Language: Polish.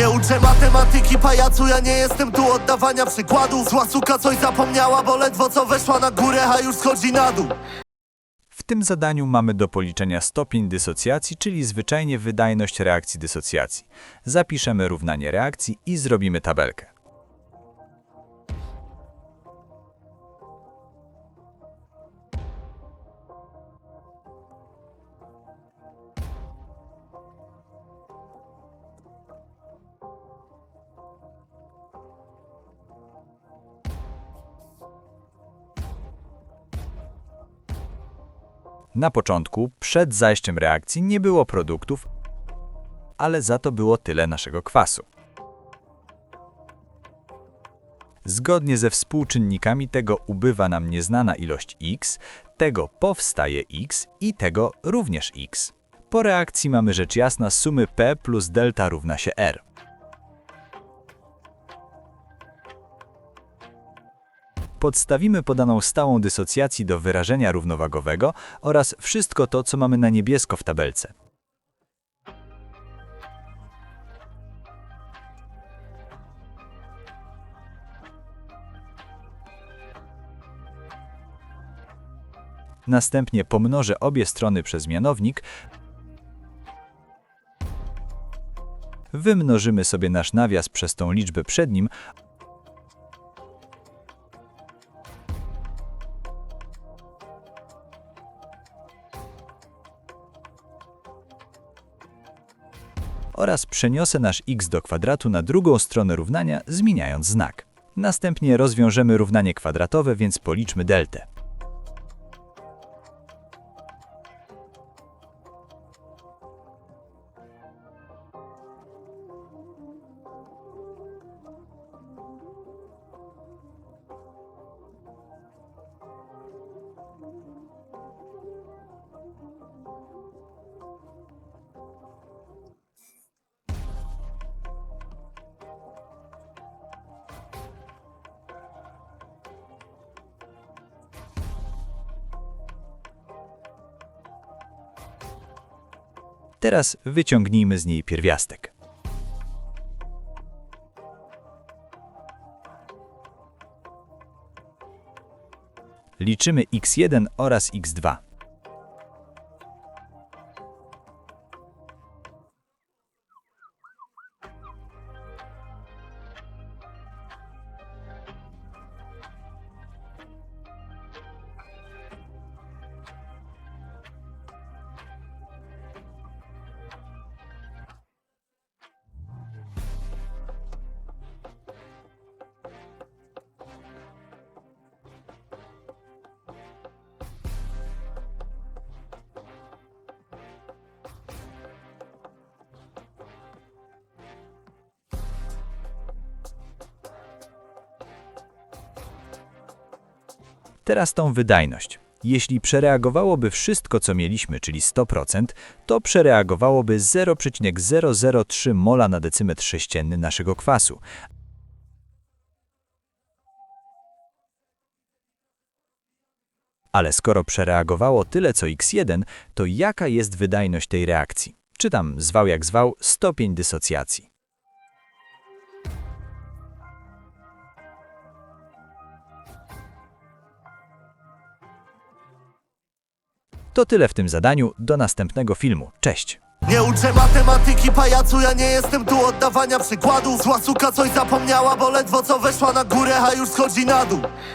Nie uczę matematyki, pajacu, ja nie jestem tu oddawania przykładów Zła suka coś zapomniała, bo ledwo co weszła na górę, a już schodzi na dół W tym zadaniu mamy do policzenia stopień dysocjacji, czyli zwyczajnie wydajność reakcji dysocjacji. Zapiszemy równanie reakcji i zrobimy tabelkę. Na początku, przed zajściem reakcji, nie było produktów, ale za to było tyle naszego kwasu. Zgodnie ze współczynnikami tego ubywa nam nieznana ilość x, tego powstaje x i tego również x. Po reakcji mamy rzecz jasna sumy p plus delta równa się r. Podstawimy podaną stałą dysocjacji do wyrażenia równowagowego oraz wszystko to, co mamy na niebiesko w tabelce. Następnie pomnożę obie strony przez mianownik. Wymnożymy sobie nasz nawias przez tą liczbę przed nim oraz przeniosę nasz x do kwadratu na drugą stronę równania, zmieniając znak. Następnie rozwiążemy równanie kwadratowe, więc policzmy deltę. Teraz wyciągnijmy z niej pierwiastek. Liczymy x1 oraz x2. Teraz tą wydajność. Jeśli przereagowałoby wszystko, co mieliśmy, czyli 100%, to przereagowałoby 0,003 mola na decymetr sześcienny naszego kwasu. Ale skoro przereagowało tyle co x1, to jaka jest wydajność tej reakcji? Czytam, zwał jak zwał, stopień dysocjacji. To tyle w tym zadaniu, do następnego filmu. Cześć! Nie uczę matematyki, pajacu, ja nie jestem tu oddawania przykładów Zła suka coś zapomniała, bo ledwo co weszła na górę, a już schodzi na dół